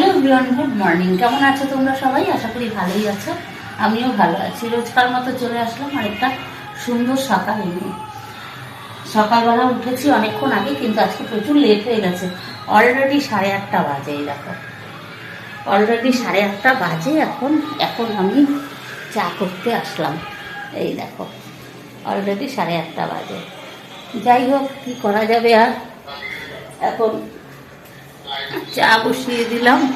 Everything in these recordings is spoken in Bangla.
এভরিওয়ান গুড মর্নিং কেমন আছো তোমরা সবাই? আশা করি ভালোই আছো। আমিও ভালো আছি। রোজকার মতো চলে আসলাম আরেকটা সুন্দর সকাল নিয়ে। সকালবেলা উঠেছি অনেকক্ষণ আগে, কিন্তু আজকে প্রচুর লেট হয়ে গেছে। অলরেডি সাড়ে আটটা বাজে, এই দেখো। অলরেডি সাড়ে আটটা বাজে এখন। এখন আমি চা করতে আসলাম। এই দেখো অলরেডি সাড়ে আটটা বাজে। যাই হোক, কী করা যাবে আর? এখন চা বসিয়ে দিলাম।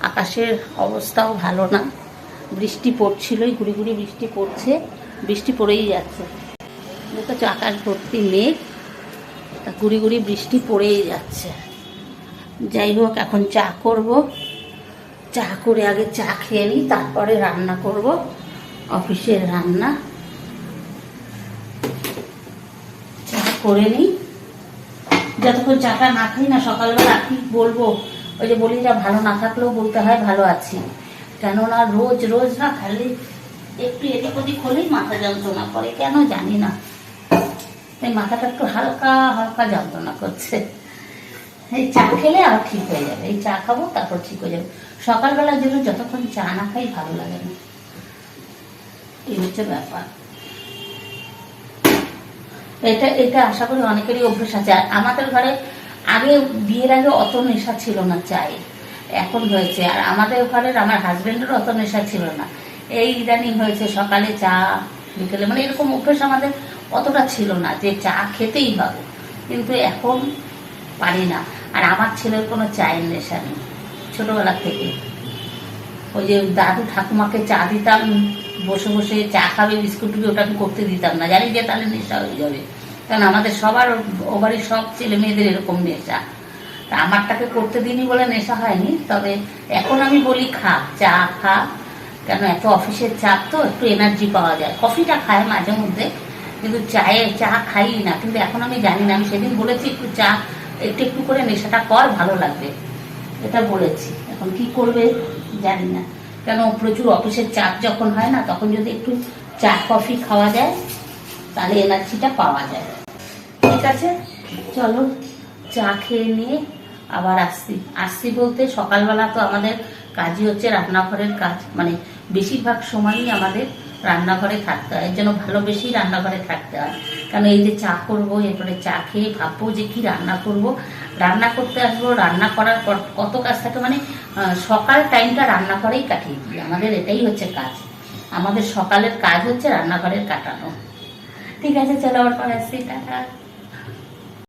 আকাশের অবস্থাও ভালো না। বৃষ্টি পড়ছিলই, গুড়ি গুড়ি বৃষ্টি পড়ছে। বৃষ্টি পড়েই যাচ্ছে। দেখো আকাশ ভর্তি মেঘ, তা গুড়ি গুড়ি বৃষ্টি পড়েই যাচ্ছে। যাই হোক, এখন চা করব। চা করে আগে চা খেয়ে নিই, তারপরে রান্না করব। অফিসের রান্না। চা করে নিই। যতক্ষণ চাটা না খাই না, সকালবেলা কি বলব? ওই যে বলি, যা ভালো না থাকলেও বলতে হয়, ভালো আছি। কেননা রোজ রোজ না খালি একটু এদিক ওদিক হলেই মাথা যন্ত্রণা করে, কেন জানি না। এই মাথাটা একটু হালকা হালকা যন্ত্রণা করছে। এই চা খেলে আর ঠিক হয়ে যাবে। এই চা খাব, তারপর ঠিক হয়ে যাবে। সকালবেলার জন্য যতক্ষণ চা না খাই, ভালো লাগে না। এই হচ্ছে ব্যাপার। এটা এটা আশা করি অনেকেরই অভ্যেস আছে। আর আমাদের ঘরে আগে বিয়ের আগে অত নেশা ছিল না চায়ে এখন হয়েছে। আর আমাদের ঘরের আমার হাজবেন্ডেরও অত নেশা ছিল না। এই ইদানিং হয়েছে সকালে চা, বিকেলে মানে এরকম অভ্যেস আমাদের অতটা ছিল না যে চা খেতেই হবে। কিন্তু এখন পারি না। আর আমার ছেলের কোনো চায়ের নেশা নেই। ছোটবেলা থেকে। ওই যে দাদু ঠাকুমাকে চা দিতাম, বসে বসে চা খাবে, বিস্কুট ওটা আমি করতে দিতাম না। জানি যে তাহলে নেশা হয়ে যাবে। কারণ আমাদের সবার ও বাড়ির সব ছেলে মেয়েদের এরকম নেশা। আমারটাকে করতে দিনই বলে নেশা হয়নি, তবে এখন আমি বলি খা, চা খা। কেন, এত অফিসের চাপ তো, একটু এনার্জি পাওয়া যায়। কফিটা খায় মাঝে মধ্যে, কিন্তু চায়ে চা খাই না। কিন্তু এখন আমি জানি না, আমি সেদিন বলেছি একটু চা, একটু একটু করে নেশাটা কর, ভালো লাগবে। এটা বলেছি। এখন কি করবে, জানি না। কেন, প্রচুর অফিসের চাপ যখন হয় না, তখন যদি একটু চা, কফি খাওয়া যায় তাহলে এনার্জিটা পাওয়া যায়। ঠিক আছে? চলো, চা খেয়ে নিয়ে আবার আসছি। আসছি বলতে সকালবেলা তো আমাদের কাজই হচ্ছে রান্নাঘরের কাজ। মানে বেশিরভাগ সময়ই আমাদের রান্নাঘরে থাকতে হয়। এর জন্য ভালোবেসেই রান্নাঘরে থাকতে হয়। কারণ এই যে চা করব, এরপরে চা খেয়ে ভাববো যে কি রান্না করব। রান্না করতে আসব, রান্না করার পর কত কাজ থাকে? মানে সকাল টাইমটা রান্নাঘরেই কাটিয়ে দিই। আমাদের এটাই হচ্ছে কাজ। আমাদের সকালের কাজ হচ্ছে রান্নাঘরের কাটানো। ঠিক আছে চলো আবার পরে আসছি টাটা